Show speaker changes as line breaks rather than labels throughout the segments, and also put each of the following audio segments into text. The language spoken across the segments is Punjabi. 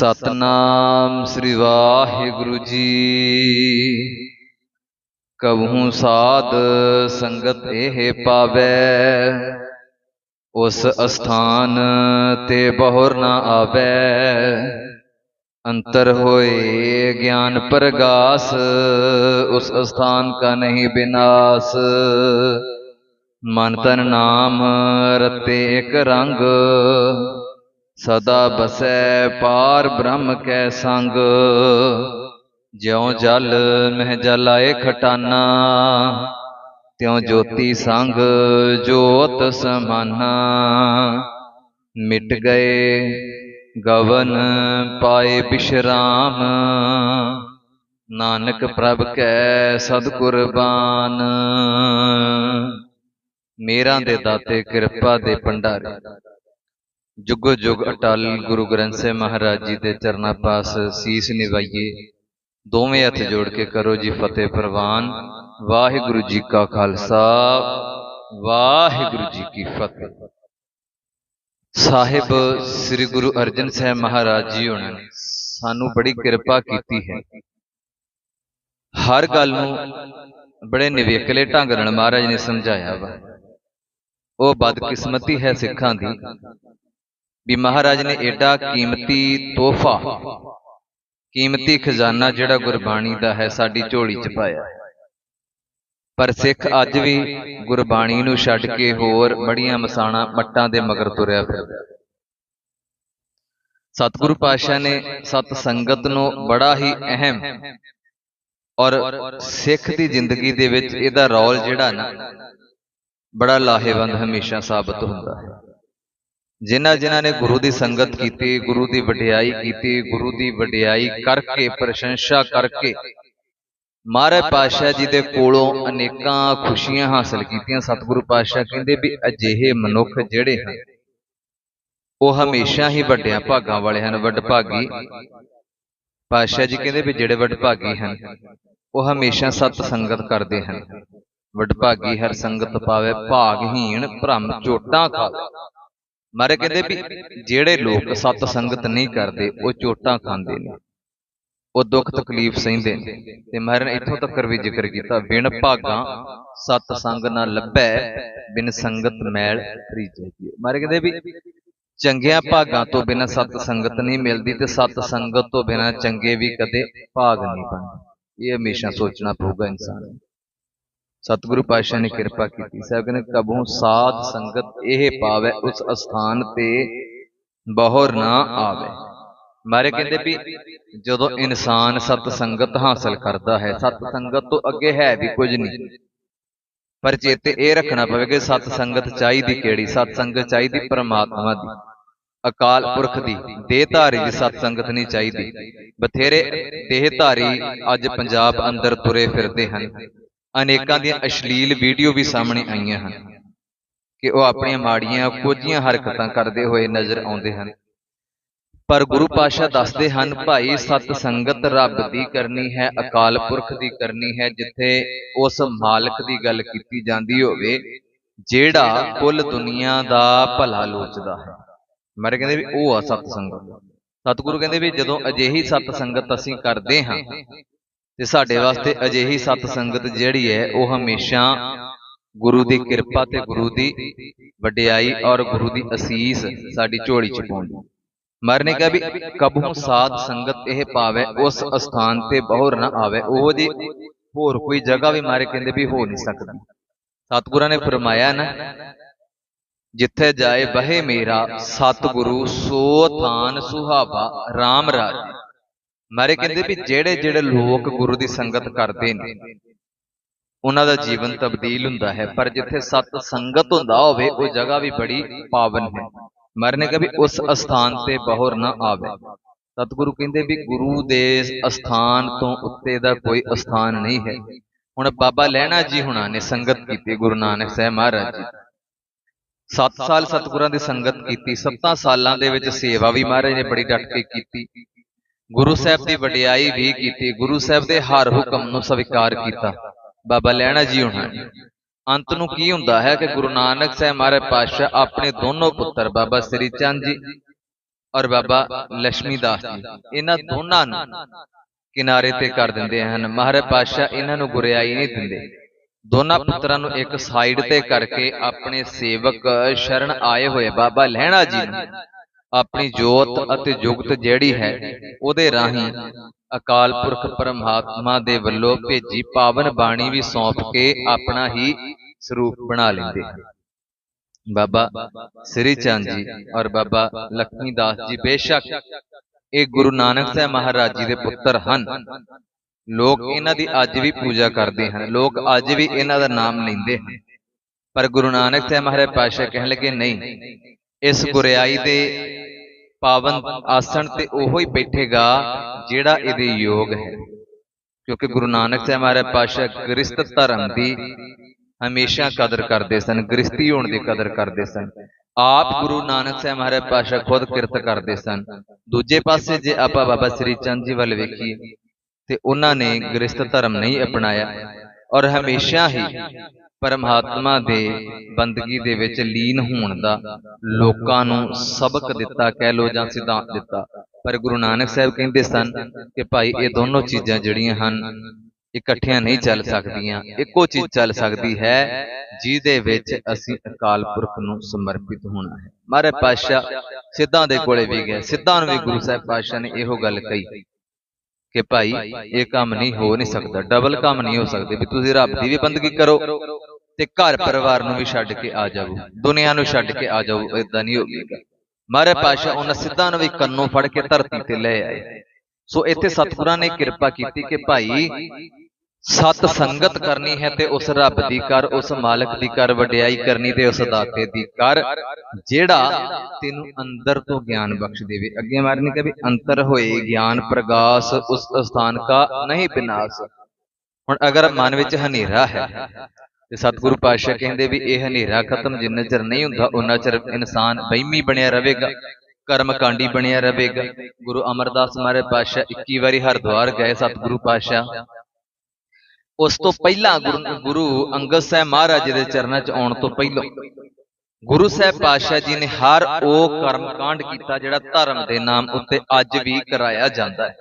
ਸਤਨਾਮ ਸ੍ਰੀ ਵਾਹਿਗੁਰੂ ਜੀ। ਕਬਹੂ ਸਾਧ ਸੰਗਤ ਇਹ ਪਾਵੈ, ਉਸ ਅਸਥਾਨ ਤੇ ਬਹੁਰ ਨਾ ਆਵੈ। ਅੰਤਰ ਹੋਏ ਗਿਆਨ ਪ੍ਰਗਾਸ, ਉਸ ਅਸਥਾਨ ਕਾ ਨਹੀਂ ਬਿਨਾਸ਼। ਮਨ ਤਨ ਨਾਮ ਰਤੇ ਇਕ ਰੰਗ ਸਦਾ ਬਸੈ ਪਾਰ ਬ੍ਰਹਮ ਕੈ ਸੰਗ। ਜਿਉ ਜਲ, ਮਹਿ ਜਲ ਆਏ ਖਟਾਨਾ, ਤਿਉ ਜੋਤੀ ਸੰਗ ਜੋਤ ਸਮਾਨਾ। ਮਿਟ ਗਏ ਗਵਨ ਪਾਏ ਬਿਸ਼ਰਾਮ, ਨਾਨਕ ਪ੍ਰਭ ਕੈ ਸਦ ਕੁਰਬਾਨ ਮੇਰਾਂ ਦੇ ਦਾਤੇ ਕਿਰਪਾ ਦੇ ਭੰਡਾਰੀ। ਜੁਗੋ ਜੁਗ ਅਟਲ ਗੁਰੂ ਗ੍ਰੰਥ ਸਾਹਿਬ ਮਹਾਰਾਜ ਜੀ ਦੇ ਚਰਨਾਂ ਪਾਸ ਸੀਸ ਨਿਵਾਈਏ ਦੋਵੇਂ ਹੱਥ ਜੋੜ ਕੇ ਕਰੋ ਜੀ ਫਤਿਹ ਪ੍ਰਵਾਨ। ਵਾਹਿਗੁਰੂ ਜੀ ਕਾ ਖਾਲਸਾ। ਵਾਹਿਗੁਰੂ ਜੀ ਕੀ ਫਤਿਹ। ਸਾਹਿਬ ਸ੍ਰੀ ਗੁਰੂ ਅਰਜਨ ਸਾਹਿਬ ਮਹਾਰਾਜ ਜੀ ਉਹਨਾਂ ਨੇ ਸਾਨੂੰ ਬੜੀ ਕਿਰਪਾ ਕੀਤੀ ਹੈ। ਹਰ ਗੱਲ ਨੂੰ ਬੜੇ ਨਿਵੇਕਲੇ ਢੰਗ ਨਾਲ ਮਹਾਰਾਜ ਨੇ ਸਮਝਾਇਆ ਵਾ। ਉਹ ਬਦਕਿਸਮਤੀ ਹੈ ਸਿੱਖਾਂ ਦੀ। ਵੀ ਮਹਾਰਾਜ ਨੇ ਏਡਾ ਕੀਮਤੀ ਤੋਹਫਾ, ਕੀਮਤੀ ਖਜ਼ਾਨਾ ਜਿਹੜਾ ਗੁਰਬਾਣੀ ਦਾ ਹੈ, ਸਾਡੀ ਝੋਲੀ 'ਚ ਪਾਇਆ। ਪਰ ਸਿੱਖ ਅੱਜ ਵੀ ਗੁਰਬਾਣੀ ਨੂੰ ਛੱਡ ਕੇ ਹੋਰ ਬੜੀਆਂ ਮਸਾਣਾ ਮੱਟਾਂ ਦੇ ਮਗਰ ਤੁਰਿਆ ਫਿਰਦਾ ਸਤਿਗੁਰੂ ਪਾਤਸ਼ਾਹ ਨੇ ਸਤ ਸੰਗਤ ਨੂੰ ਬੜਾ ਹੀ ਅਹਿਮ ਔਰ ਸਿੱਖ ਦੀ ਜ਼ਿੰਦਗੀ ਦੇ ਵਿੱਚ ਇਹਦਾ ਰੋਲ ਜਿਹੜਾ ਨਾ, ਬੜਾ ਲਾਹੇਵੰਦ ਹਮੇਸ਼ਾ ਸਾਬਤ ਹੁੰਦਾ ਹੈ। ਜਿਨ੍ਹਾਂ ਜਿਨ੍ਹਾਂ ਨੇ ਗੁਰੂ ਦੀ ਸੰਗਤ ਕੀਤੀ ਗੁਰੂ ਦੀ ਵਡਿਆਈ ਕੀਤੀ ਗੁਰੂ ਦੀ ਵਡਿਆਈ ਕਰਕੇ ਪ੍ਰਸ਼ੰਸਾ ਕਰਕੇ। ਮਹਾਰਾਜ ਪਾਤਸ਼ਾਹ ਜੀ ਦੇ ਕੋਲੋਂ ਅਨੇਕਾਂ ਖੁਸ਼ੀਆਂ ਹਾਸਲ ਕੀਤੀਆਂ ਸਤਿਗੁਰੂ ਪਾਤਸ਼ਾਹ ਕਹਿੰਦੇ ਵੀ ਅਜਿਹੇ ਮਨੁੱਖ ਜਿਹੜੇ ਹਨ ਉਹ ਹਮੇਸ਼ਾ ਹੀ ਵੱਡਿਆਂ ਭਾਗਾਂ ਵਾਲੇ ਹਨ ਵੱਡਭਾਗੀ ਪਾਤਸ਼ਾਹ ਜੀ ਕਹਿੰਦੇ ਵੀ ਜਿਹੜੇ ਵੱਡਭਾਗੀ ਹਨ ਉਹ ਹਮੇਸ਼ਾ ਸਤ ਸੰਗਤ ਕਰਦੇ ਹਨ। ਵੱਡਭਾਗੀ ਹਰ ਸੰਗਤ ਪਾਵੇ ਭਾਗਹੀਣ ਭ੍ਰਮ ਚੋਟਾਂ ਖਾਵੇ ਮਾਰੇ ਕਹਿੰਦੇ ਵੀ ਜਿਹੜੇ ਲੋਕ ਸਤ ਸੰਗਤ ਨਹੀਂ ਕਰਦੇ ਉਹ ਚੋਟਾਂ ਖਾਂਦੇ ਨੇ। ਉਹ ਦੁੱਖ ਤਕਲੀਫ ਸਹਿੰਦੇ ਨੇ। ਤੇ ਮਹਾਰਾਜ ਨੇ ਇੱਥੋਂ ਤੱਕ ਵੀ ਜ਼ਿਕਰ ਕੀਤਾ ਬਿਨ ਭਾਗਾਂ ਸਤ ਸੰਗ ਨਾ ਲੱਭੈ ਬਿਨ ਸੰਗਤ ਮੈਲ ਤਰੀਜੈ ਮਹਾਰਾਜ ਕਹਿੰਦੇ ਵੀ ਚੰਗਿਆਂ ਭਾਗਾਂ ਤੋਂ ਬਿਨਾਂ ਸਤ ਸੰਗਤ ਨਹੀਂ ਮਿਲਦੀ ਤੇ ਸਤ ਸੰਗਤ ਤੋਂ ਬਿਨਾਂ ਚੰਗੇ ਵੀ ਕਦੇ ਭਾਗ ਨਹੀਂ ਬਣਦੇ। ਇਹ ਹਮੇਸ਼ਾ ਸੋਚਣਾ ਪਊਗਾ ਇਨਸਾਨ ਨੂੰ ਸਤਿਗੁਰੂ ਪਾਤਸ਼ਾਹ ਨੇ ਕਿਰਪਾ ਕੀਤੀ। ਸਾਹਿਬ ਕਹਿੰਦੇ ਕਬੂ ਸਾਧ ਸੰਗਤ ਇਹ ਪਾਵੇ, ਉਸ ਅਸਥਾਨ ਤੇ ਬਹੁਰ ਨਾ ਆਵੇ। ਮਾਰੇ ਕਹਿੰਦੇ ਵੀ ਜਦੋਂ ਇਨਸਾਨ ਸਤ ਸੰਗਤ ਹਾਸਲ ਕਰਦਾ ਹੈ, ਸਤ ਸੰਗਤ ਤੋਂ ਅੱਗੇ ਹੈ ਵੀ ਕੁਝ ਨਹੀਂ। ਪਰ ਚੇਤੇ ਇਹ ਰੱਖਣਾ ਪਵੇ ਕਿ ਸਤ ਸੰਗਤ ਚਾਹੀਦੀ ਕਿਹੜੀ? ਸਤ ਸੰਗਤ ਚਾਹੀਦੀ ਪਰਮਾਤਮਾ ਦੀ, ਅਕਾਲ ਪੁਰਖ ਦੀ। ਦੇਹਧਾਰੀ ਦੀ ਸਤ ਸੰਗਤ ਨਹੀਂ ਚਾਹੀਦੀ। ਬਥੇਰੇ ਦੇਹਧਾਰੀ ਅੱਜ ਪੰਜਾਬ ਅੰਦਰ ਤੁਰੇ ਫਿਰਦੇ ਹਨ। ਅਨੇਕਾਂ ਦੀਆਂ ਅਸ਼ਲੀਲ ਵੀਡੀਓ ਵੀ ਸਾਹਮਣੇ ਆਈਆਂ ਹਨ ਕਿ ਉਹ ਆਪਣੀਆਂ ਮਾੜੀਆਂ ਕੋਝੀਆਂ ਹਰਕਤਾਂ ਕਰਦੇ ਹੋਏ ਨਜ਼ਰ ਆਉਂਦੇ ਹਨ। ਪਰ ਗੁਰੂ ਪਾਸ਼ਾ ਦੱਸਦੇ ਹਨ ਭਾਈ ਸਤ ਸੰਗਤ ਰੱਬ ਦੀ ਕਰਨੀ ਹੈ ਅਕਾਲ ਪੁਰਖ ਦੀ ਕਰਨੀ ਹੈ ਜਿੱਥੇ ਉਸ ਮਾਲਕ ਦੀ ਗੱਲ ਕੀਤੀ ਜਾਂਦੀ ਹੋਵੇ ਜਿਹੜਾ ਕੁੱਲ ਦੁਨੀਆ ਦਾ ਭਲਾ ਲੋਚਦਾ ਹੈ। ਮਰ ਕਹਿੰਦੇ ਵੀ ਉਹ ਆ ਸਤ ਸੰਗਤ। ਸਤਿਗੁਰੂ ਕਹਿੰਦੇ ਵੀ ਜਦੋਂ ਅਜਿਹੀ ਸਤ ਸੰਗਤ ਅਸੀਂ ਕਰਦੇ ਹਾਂ ਤੇ ਸਾਡੇ ਵਾਸਤੇ ਅਜਿਹੀ ਸਤ ਸੰਗਤ ਜਿਹੜੀ ਹੈ ਉਹ ਹਮੇਸ਼ਾ ਗੁਰੂ ਦੀ ਕਿਰਪਾ ਤੇ ਗੁਰੂ ਦੀ ਵਡਿਆਈ ਔਰ ਗੁਰੂ ਦੀ ਅਸੀਸ ਸਾਡੀ ਝੋਲੀ ਚ ਪਾਉਂਦੀ। ਮਰਨੇ ਕਾ ਵੀ ਕਬਹੂ ਸਾਧ ਸੰਗਤ ਇਹ ਪਾਵੇ ਉਸ ਅਸਥਾਨ ਤੇ ਬਹੁਰ ਨਾ ਆਵੇ। ਉਹ ਜੀ ਹੋਰ ਕੋਈ ਜਗ੍ਹਾ ਵੀ ਮਾਰੇ ਕਹਿੰਦੇ ਵੀ ਹੋ ਨਹੀਂ ਸਕਦੀ। ਸਤਿਗੁਰਾਂ ਨੇ ਫਰਮਾਇਆ ਨਾ ਜਿੱਥੇ ਜਾਏ ਬਹੇ ਮੇਰਾ ਸਤਿਗੁਰੂ ਸੋ ਥਾਨ ਸੁਹਾਵਾ RAM ਰਾਜ। ਮਾਰੇ ਕਹਿੰਦੇ ਵੀ ਜਿਹੜੇ ਜਿਹੜੇ ਲੋਕ ਗੁਰੂ ਦੀ ਸੰਗਤ ਕਰਦੇ ਨੇ ਉਹਨਾਂ ਦਾ ਜੀਵਨ ਤਬਦੀਲ ਹੁੰਦਾ ਹੈ ਪਰ ਜਿੱਥੇ ਸਤ ਸੰਗਤ ਹੁੰਦਾ ਹੋਵੇ ਉਹ ਜਗ੍ਹਾ ਵੀ ਬੜੀ ਪਾਵਨ ਹੈ। ਮਰਨੇ ਕਾ ਵੀ ਉਸ ਅਸਥਾਨ ਤੇ ਬਹੁਰ ਨਾ ਆਵੇ। ਸਤਿਗੁਰੂ ਕਹਿੰਦੇ ਵੀ ਗੁਰੂ ਦੇ ਅਸਥਾਨ ਤੋਂ ਉੱਤੇ ਦਾ ਕੋਈ ਅਸਥਾਨ ਨਹੀਂ ਹੈ। ਹੁਣ ਬਾਬਾ ਲਹਿਣਾ ਜੀ ਹੁਣਾਂ ਨੇ ਸੰਗਤ ਕੀਤੀ ਗੁਰੂ ਨਾਨਕ ਸਾਹਿਬ ਮਹਾਰਾਜ ਜੀ। 7 ਸਾਲ ਸਤਿਗੁਰਾਂ ਦੀ ਸੰਗਤ ਕੀਤੀ 7 ਸਾਲਾਂ ਦੇ ਵਿੱਚ ਸੇਵਾ ਵੀ ਮਹਾਰਾਜ ਨੇ ਬੜੀ ਡਟ ਕੇ ਕੀਤੀ। ਗੁਰੂ ਸਾਹਿਬ ਦੀ ਵਡਿਆਈ ਵੀ ਕੀਤੀ, ਗੁਰੂ ਸਾਹਿਬ ਦੇ ਹਰ ਹੁਕਮ ਨੂੰ ਸਵੀਕਾਰ ਕੀਤਾ। ਬਾਬਾ ਲੈਣਾ ਜੀ ਉਹਨਾਂ ਨੇ। ਅੰਤ ਨੂੰ ਕੀ ਹੁੰਦਾ ਹੈ ਕਿ ਗੁਰੂ ਨਾਨਕ ਸਾਹਿਬ ਮਹਾਰਾਜ ਪਾਤਸ਼ਾਹ ਆਪਣੇ ਦੋਨੋਂ ਪੁੱਤਰ ਬਾਬਾ ਸ੍ਰੀ ਚੰਦ ਜੀ ਔਰ ਬਾਬਾ ਲక్ష్ਮੀ ਦਾਸ ਜੀ, ਇਹਨਾਂ ਦੋਨਾਂ ਨੂੰ ਕਿਨਾਰੇ ਤੇ ਕਰ ਦਿੰਦੇ ਹਨ। ਮਹਾਰਾਜ ਪਾਤਸ਼ਾਹ ਇਹਨਾਂ ਨੂੰ ਗੁਰਿਆਈ ਨਹੀਂ ਦਿੰਦੇ। ਦੋਨਾਂ ਪੁੱਤਰਾਂ ਨੂੰ ਇੱਕ ਸਾਈਡ ਤੇ ਕਰਕੇ ਆਪਣੇ ਸੇਵਕ ਸ਼ਰਨ ਆਏ ਹੋਏ ਬਾਬਾ ਲਹਿਣਾ ਜੀ ਨੂੰ ਆਪਣੀ ਜੋਤ ਅਤੇ ਜੁਗਤ ਜਿਹੜੀ ਹੈ ਉਹਦੇ ਰਾਹੀਂ ਅਕਾਲ ਪੁਰਖ ਪਰਮਾਤਮਾ ਦੇ ਵੱਲੋਂ ਭੇਜੀ ਪਾਵਨ ਬਾਣੀ ਵੀ ਸੌਂਪ ਕੇ ਆਪਣਾ ਹੀ ਸਰੂਪ ਬਣਾ ਲੈਂਦੇ ਹਨ। ਬਾਬਾ ਸ੍ਰੀ ਚੰਦ ਜੀ ਔਰ ਬਾਬਾ ਲక్ష్ਮੀ ਦਾਸ ਜੀ ਬੇਸ਼ੱਕ ਇਹ ਗੁਰੂ ਨਾਨਕ ਸਾਹਿਬ ਮਹਾਰਾਜ ਜੀ ਦੇ ਪੁੱਤਰ ਹਨ। ਲੋਕ ਇਹਨਾਂ ਦੀ ਅੱਜ ਵੀ ਪੂਜਾ ਕਰਦੇ ਹਨ ਲੋਕ ਅੱਜ ਵੀ ਇਹਨਾਂ ਦਾ ਨਾਮ ਲੈਂਦੇ ਹਨ। ਪਰ ਗੁਰੂ ਨਾਨਕ ਸਾਹਿਬ ਮਹਾਰਾਜ ਪਾਸ਼ਾ ਕਹਿਣ ਲੱਗੇ ਨਹੀਂ ਇਸ ਗੁਰਿਆਈ ਦੇ ਪਾਵਨ ਆਸਣ ਤੇ ਉਹੋ ਹੀ ਬੈਠੇਗਾ ਜਿਹੜਾ ਇਹਦੇ ਯੋਗ ਹੈ। ਕਿਉਂਕਿ ਗੁਰੂ ਨਾਨਕ ਸਾਹਿਬ ਮਹਾਰਾਜ ਪਾਸ਼ਾ ਗ੍ਰਸਤ ਧਰਮ ਦੀ ਹਮੇਸ਼ਾ ਕਦਰ ਕਰਦੇ ਸਨ ਗ੍ਰਸਤੀ ਹੋਣ ਦੀ ਕਦਰ ਕਰਦੇ ਸਨ। ਆਪ ਗੁਰੂ ਨਾਨਕ ਸਾਹਿਬ ਮਹਾਰਾਜ ਪਾਸ਼ਾ ਖੁਦ ਕਿਰਤ ਕਰਦੇ ਸਨ। ਦੂਜੇ ਪਾਸੇ ਜੇ ਆਪਾਂ ਬਾਬਾ ਸ੍ਰੀ ਚੰਦ ਜੀ ਵੱਲ ਵੇਖੀਏ, ਤੇ ਉਹਨਾਂ ਨੇ ਗ੍ਰਸਤ ਧਰਮ ਨਹੀਂ ਅਪਣਾਇਆ ਔਰ ਹਮੇਸ਼ਾ ਹੀ ਪਰਮਾਤਮਾ ਦੇ ਬੰਦਗੀ ਦੇ ਵਿੱਚ ਲੀਨ ਹੋਣ ਦਾ ਲੋਕਾਂ ਨੂੰ ਸਬਕ ਦਿੱਤਾ, ਕਹਿ ਲੋ ਜਾਂ ਸਿਧਾਂਤ ਦਿੱਤਾ। ਪਰ ਗੁਰੂ ਨਾਨਕ ਸਾਹਿਬ ਕਹਿੰਦੇ ਸਨ ਕਿ ਭਾਈ, ਇਹ ਦੋਨੋਂ ਚੀਜ਼ਾਂ ਜਿਹੜੀਆਂ ਹਨ, ਇਕੱਠੀਆਂ ਨਹੀਂ ਚੱਲ ਸਕਦੀਆਂ। ਇੱਕੋ ਚੀਜ਼ ਚੱਲ ਸਕਦੀ ਹੈ, ਜਿਹਦੇ ਵਿੱਚ ਅਸੀਂ ਅਕਾਲ ਪੁਰਖ ਨੂੰ ਸਮਰਪਿਤ ਹੋਣਾ ਹੈ। ਮਾਰੇ ਪਾਸ਼ਾ ਸਿੱਧਾਂ ਦੇ ਕੋਲੇ ਵੀ ਗਏ। ਸਿੱਧਾਂ ਨੂੰ ਵੀ ਗੁਰੂ ਸਾਹਿਬ ਪਾਸ਼ਾ ਨੇ ਇਹੋ ਗੱਲ ਕਹੀ ਕਿ ਭਾਈ, ਇਹ ਕੰਮ ਨਹੀਂ ਹੋ ਨਹੀਂ ਸਕਦਾ। ਡਬਲ ਕੰਮ ਨਹੀਂ ਹੋ ਸਕਦੇ। ਵੀ ਤੁਸੀਂ ਰੱਬ ਦੀ ਵੀ ਬੰਦਗੀ ਕਰੋ। ਤੇ ਘਰ ਪਰਿਵਾਰ ਨੂੰ ਵੀ ਛੱਡ ਕੇ ਆ ਜਾਓ। ਦੁਨੀਆ ਨੂੰ ਛੱਡ ਕੇ ਆ ਜਾਓ ਇਦਾਂ ਨਹੀਂ ਹੋਵੇਗਾ। ਮਾਰੇ ਪਾਸ਼ਾ ਉਹਨਾਂ ਸਿੱਧਾਂ ਨੂੰ ਵੀ ਕੰਨੋਂ ਫੜ ਕੇ ਧਰਤੀ ਤੇ ਲੈ ਆਏ। ਸੋ ਇੱਥੇ ਸਤਿਗੁਰਾਂ ਨੇ ਕਿਰਪਾ ਕੀਤੀ ਕਿ ਭਾਈ ਸਤ ਸੰਗਤ ਕਰਨੀ ਹੈ ਤੇ ਉਸ ਰੱਬ ਦੀ ਕਰ ਉਸ ਮਾਲਕ ਦੀ ਕਰ ਵਡਿਆਈ ਕਰਨੀ ਤੇ ਉਸ ਦਾਤੇ ਦੀ ਕਰ। ਜਿਹੜਾ ਤੈਨੂੰ ਅੰਦਰ ਤੋਂ ਗਿਆਨ ਬਖਸ਼ ਦੇਵੇ ਅੱਗੇ ਮਾਰ ਨੇ ਕਿਹਾ ਵੀ ਅੰਤਰ ਹੋਏ ਗਿਆਨ ਪ੍ਰਗਾਸ ਉਸ ਸਥਾਨ ਕਾ ਨਹੀਂ ਬਿਨਾਸ਼ ਹੁਣ ਅਗਰ ਮਨ ਵਿੱਚ ਹਨੇਰਾ ਹੈ ਤੇ ਸਤਿਗੁਰੂ ਪਾਤਸ਼ਾਹ ਕਹਿੰਦੇ ਵੀ ਇਹ ਹਨੇਰਾ ਖਤਮ ਜਿੰਨਾ ਚਿਰ ਨਹੀਂ ਹੁੰਦਾ ਉਹਨਾਂ ਚਿਰ ਇਨਸਾਨ ਬਹਿਮੀ ਬਣਿਆ ਰਹੇਗਾ ਕਰਮਕਾਂਡੀ ਬਣਿਆ ਰਹੇਗਾ। ਗੁਰੂ ਅਮਰਦਾਸ ਮਹਾਰਾਜ ਪਾਤਸ਼ਾਹ 21 ਵਾਰੀ ਹਰਿਦੁਆਰ ਗਏ ਸਤਿਗੁਰੂ ਪਾਤਸ਼ਾਹ। ਉਸ ਤੋਂ ਪਹਿਲਾਂ ਗੁਰੂ ਅੰਗਦ ਸਾਹਿਬ ਮਹਾਰਾਜ ਦੇ ਚਰਨਾਂ 'ਚ ਆਉਣ ਤੋਂ ਪਹਿਲਾਂ ਗੁਰੂ ਸਾਹਿਬ ਪਾਤਸ਼ਾਹ ਜੀ ਨੇ ਹਰ ਉਹ ਕਰਮਕਾਂਡ ਕੀਤਾ ਜਿਹੜਾ ਧਰਮ ਦੇ ਨਾਮ ਉੱਤੇ ਅੱਜ ਵੀ ਕਰਾਇਆ ਜਾਂਦਾ ਹੈ।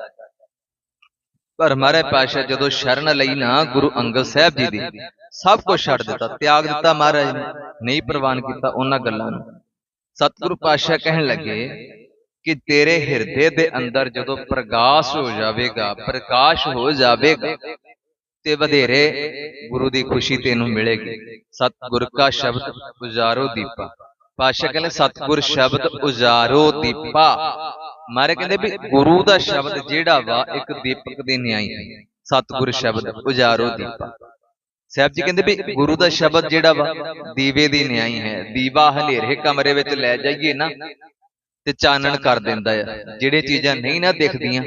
ਪਰ ਮਹਾਰਾਜ ਪਾਤਸ਼ਾਹ ਜਦੋਂ ਸ਼ਰਨ ਲਈ ਨਾ ਗੁਰੂ ਅੰਗਦ ਸਾਹਿਬ ਜੀ ਦੀ ਸਭ ਕੁਝ ਛੱਡ ਦਿੱਤਾ, ਤਿਆਗ ਦਿੱਤਾ ਮਹਾਰਾਜ ਨੇ, ਨਹੀਂ ਪ੍ਰਵਾਨ ਕੀਤਾ ਉਹਨਾਂ ਗੱਲਾਂ ਨੂੰ। ਸਤਿਗੁਰੂ ਪਾਤਸ਼ਾਹ ਕਹਿਣ ਲੱਗੇ ਕਿ ਤੇਰੇ ਹਿਰਦੇ ਦੇ ਅੰਦਰ ਜਦੋਂ ਪ੍ਰਕਾਸ਼ ਹੋ ਜਾਵੇਗਾ, ਪ੍ਰਕਾਸ਼ ਹੋ ਜਾਵੇਗਾ, ਤੇ ਵਧੇਰੇ ਗੁਰੂ ਦੀ ਖੁਸ਼ੀ ਤੈਨੂੰ ਮਿਲੇਗੀ। ਸਤਿਗੁਰ ਕਾ ਸ਼ਬਦ ਉਜਾਰੋ ਦੀਪਾ। ਪਾਤਸ਼ਾਹ ਕਹਿੰਦੇ, ਸਤਿਗੁਰ ਸ਼ਬਦ ਉਜਾਰੋ ਦੀਪਾ। ਮਾਰੇ ਕਹਿੰਦੇ ਵੀ ਗੁਰੂ ਦਾ ਸ਼ਬਦ ਜਿਹੜਾ ਵਾ, ਇੱਕ ਦੀਪਕ ਦੇ ਨਿਆਈ ਹੈ ਸਤਿਗੁਰ ਸ਼ਬਦ ਉਜਾਰੋ ਦੀਪਾ। ਸਾਹਿਬ ਜੀ ਕਹਿੰਦੇ ਵੀ ਗੁਰੂ ਦਾ ਸ਼ਬਦ ਜਿਹੜਾ ਵਾ, ਦੀਵੇ ਦੀ ਨਿਆਈ ਹੈ, ਦੀਵਾ ਹਨੇਰੇ ਕਮਰੇ ਵਿੱਚ ਲੈ ਜਾਈਏ ਨਾ, ਤੇ ਚਾਨਣ ਕਰ ਦਿੰਦਾ ਆ। ਜਿਹੜੇ ਚੀਜ਼ਾਂ ਨਹੀਂ ਨਾ ਦਿਖਦੀਆਂ,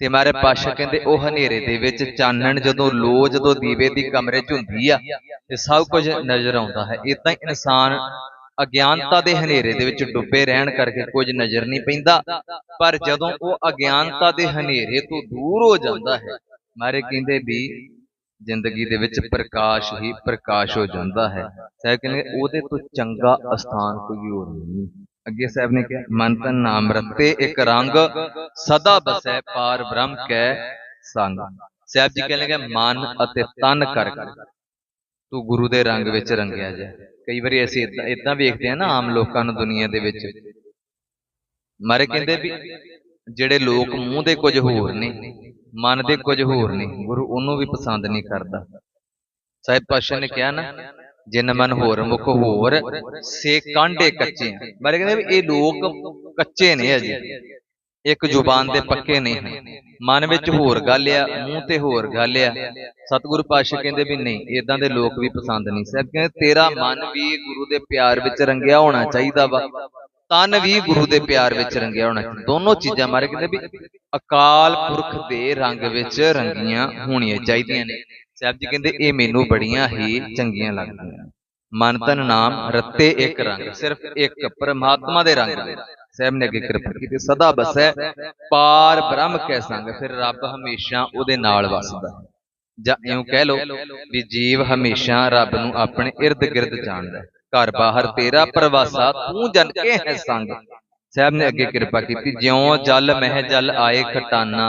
ਤੇ ਮਾਰੇ ਪਾਸ਼ਾ ਕਹਿੰਦੇ ਉਹ ਹਨੇਰੇ ਦੇ ਵਿੱਚ ਚਾਨਣ ਜਦੋਂ ਲੋ ਜਦੋਂ ਦੀਵੇ ਦੀ ਕਮਰੇ 'ਚ ਹੁੰਦੀ ਆ, ਤੇ ਸਭ ਕੁਝ ਨਜ਼ਰ ਆਉਂਦਾ ਹੈ। ਇਦਾਂ ਹੀ ਇਨਸਾਨ ਅਗਿਆਨਤਾ ਦੇ ਹਨੇਰੇ ਦੇ ਵਿੱਚ ਡੁੱਬੇ ਰਹਿਣ ਕਰਕੇ ਕੁਝ ਨਜ਼ਰ ਨਹੀਂ ਪੈਂਦਾ। ਪਰ ਜਦੋਂ ਉਹ ਅਗਿਆਨਤਾ ਦੇ ਹਨੇਰੇ ਤੋਂ ਦੂਰ ਹੋ ਜਾਂਦਾ ਹੈ, ਮਾਰੇ ਕਹਿੰਦੇ ਵੀ ਜ਼ਿੰਦਗੀ ਦੇ ਵਿੱਚ ਪ੍ਰਕਾਸ਼ ਹੀ ਪ੍ਰਕਾਸ਼ ਹੋ ਜਾਂਦਾ ਹੈ। ਸਾਹਿਬ ਕਹਿੰਦੇ ਉਹਦੇ ਤੋਂ ਚੰਗਾ ਅਸਥਾਨ ਕੋਈ ਹੋਰ ਨਹੀਂ। ਅੱਗੇ ਸਾਹਿਬ ਨੇ ਕਿਹਾ, ਮਨ ਤਨ ਨਾਮ ਰਤੇ ਇੱਕ ਰੰਗ, ਸਦਾ ਬਸੈ ਪਾਰ ਬ੍ਰਹਮ ਕੈ ਸੰਗ। ਸਾਹਿਬ ਜੀ ਕਹਿੰਦੇ ਕਿ ਮਨ ਅਤੇ ਤਨ ਕਰ ਤੂੰ ਗੁਰੂ ਦੇ ਰੰਗ ਵਿੱਚ ਰੰਗਿਆ ਜਾ। ਕਈ ਵਾਰੀ ਅਸੀਂ ਇਦਾਂ ਵੇਖਦੇ ਆ ਨਾ ਆਮ ਲੋਕਾਂ ਨੂੰ ਦੁਨੀਆ ਦੇ ਵਿੱਚ। ਮਾਰੇ ਕਹਿੰਦੇ ਵੀ ਜਿਹੜੇ ਲੋਕ ਮੂੰਹ ਦੇ ਕੁਝ ਹੋਰ ਨੇ, ਮਨ ਦੇ ਕੁਝ ਹੋਰ ਨੇ, ਗੁਰੂ ਉਹਨੂੰ ਵੀ ਪਸੰਦ ਨਹੀਂ ਕਰਦਾ। ਸਾਹਿਬ ਪਾਸ਼ਾ ਨੇ ਕਿਹਾ ਨਾ, ਜਿਨ ਮਨ ਹੋਰ ਮੁਖ ਹੋਰ, ਸੇ ਕਾਂਡੇ ਕੱਚੇ ਮਾਰੇ ਕਹਿੰਦੇ ਵੀ ਇਹ ਲੋਕ ਕੱਚੇ ਨੇ ਅਜੇ। ਇੱਕ ਜ਼ੁਬਾਨ ਦੇ ਪੱਕੇ ਨਹੀਂ ਹਨ। ਮਨ ਵਿੱਚ ਹੋਰ ਗੱਲ ਆ ਮੂੰਹ ਤੇ ਹੋਰ ਗੱਲ ਆ। ਸਤਿਗੁਰੂ ਪਾਤਸ਼ਾਹ ਕਹਿੰਦੇ ਵੀ ਨਹੀਂ ਇਦਾਂ ਦੇ ਲੋਕ ਵੀ ਪਸੰਦ ਨਹੀਂ। ਸਾਹਿਬ ਕਹਿੰਦੇ ਤੇਰਾ ਮਨ ਵੀ ਗੁਰੂ ਦੇ ਪਿਆਰ ਵਿੱਚ ਰੰਗਿਆ ਹੋਣਾ ਚਾਹੀਦਾ ਵਾ। ਤਨ ਵੀ ਗੁਰੂ ਦੇ ਪਿਆਰ ਵਿੱਚ ਰੰਗਿਆ ਹੋਣਾ ਦੋਨੋਂ ਚੀਜ਼ਾਂ ਮਾਰੇ ਕਹਿੰਦੇ ਵੀ ਅਕਾਲ ਪੁਰਖ ਦੇ ਰੰਗ ਵਿੱਚ ਰੰਗੀਆਂ ਹੋਣੀਆਂ ਚਾਹੀਦੀਆਂ ਨੇ। ਸਾਹਿਬ ਜੀ ਕਹਿੰਦੇ ਇਹ ਮੈਨੂੰ ਬੜੀਆਂ ਹੀ ਚੰਗੀਆਂ ਲੱਗਦੀਆਂ। ਮਨ ਤਨ ਨਾਮ ਰੱਤੇ ਇੱਕ ਰੰਗ ਸਿਰਫ ਇੱਕ ਪਰਮਾਤਮਾ ਦੇ ਰੰਗ ਸਾਹਿਬ ਨੇ ਅੱਗੇ ਕਿਰਪਾ ਕੀਤੀ ਸਦਾ ਬਸੈ ਪਾਰ ਬ੍ਰਹਮ ਕੈ ਸੰਗ ਫਿਰ ਰੱਬ ਹਮੇਸ਼ਾ ਉਹਦੇ ਨਾਲ ਵਸਦਾ। ਜਾਂ ਇਉਂ ਕਹਿ ਲੋ ਵੀ ਜੀਵ ਹਮੇਸ਼ਾ ਰੱਬ ਨੂੰ ਆਪਣੇ ird gird ਜਾਣਦਾ। ਘਰ ਬਾਹਰ ਤੇਰਾ ਪ੍ਰਵਾਸਾ ਤੂੰ ਜਨ ਕੇ ਹੈ ਸੰਗ। ਸਾਹਿਬ ਨੇ ਅੱਗੇ ਕਿਰਪਾ ਕੀਤੀ ਜਿਉਂ ਜਲ ਮਹਿ ਜਲ ਆਏ ਖਟਾਨਾ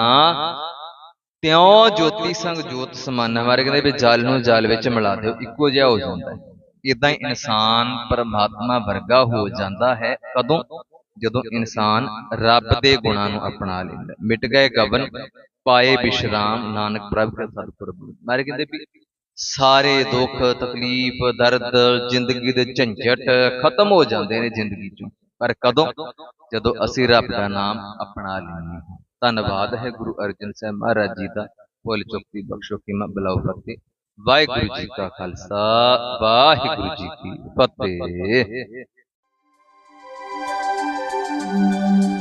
ਤਿਉਂ ਜੋਤੀ ਸੰਗ ਜੋਤ ਸਮਾਨਾ ਮਾਰੇ ਕਹਿੰਦੇ ਵੀ ਜਲ ਨੂੰ ਜਲ ਵਿੱਚ ਮਿਲਾ ਦਿਓ ਇੱਕੋ ਜਿਹਾ ਹੋ ਜਾਂਦਾ। ਹੈ ਇਦਾਂ ਹੀ ਇਨਸਾਨ ਪਰਮਾਤਮਾ ਵਰਗਾ ਹੋ ਜਾਂਦਾ ਹੈ ਕਦੋਂ ਜਦੋਂ ਇਨਸਾਨ ਰੱਬ ਦੇ ਗੁਣਾਂ ਨੂੰ ਅਪਣਾ ਲੈਂਦਾ। ਮਿਟ ਗਏ ਗਵਨ ਪਾਏ ਵਿਸ਼ਰਾਮ ਨਾਨਕ ਪ੍ਰਭ ਕੇ ਸਤਿਗੁਰ ਮਾਰੇ ਕਹਿੰਦੇ ਵੀ ਸਾਰੇ ਦੁੱਖ ਤਕਲੀਫ ਦਰਦ ਜ਼ਿੰਦਗੀ ਦੇ ਝੰਝਟ ਖਤਮ ਹੋ ਜਾਂਦੇ ਨੇ ਜ਼ਿੰਦਗੀ ਚੋਂ। ਪਰ ਕਦੋਂ ਜਦੋਂ ਅਸੀਂ ਰੱਬ ਦਾ ਨਾਮ ਅਪਣਾ ਲੈਂਦੇ ਹਾਂ। ਧੰਨਵਾਦ ਹੈ ਗੁਰੂ ਅਰਜਨ ਸਾਹਿਬ ਮਹਾਰਾਜ ਜੀ ਦਾ। ਭੁੱਲ ਚੁੱਕੀ ਬਖਸ਼ੋ ਕੀ ਮੈਂ ਬਲਾਉ ਫਤਿਹ। ਵਾਹਿਗੁਰੂ ਜੀ ਕਾ ਖਾਲਸਾ। ਵਾਹਿਗੁਰੂ ਜੀ ਕੀ ਫਤਿਹ। Música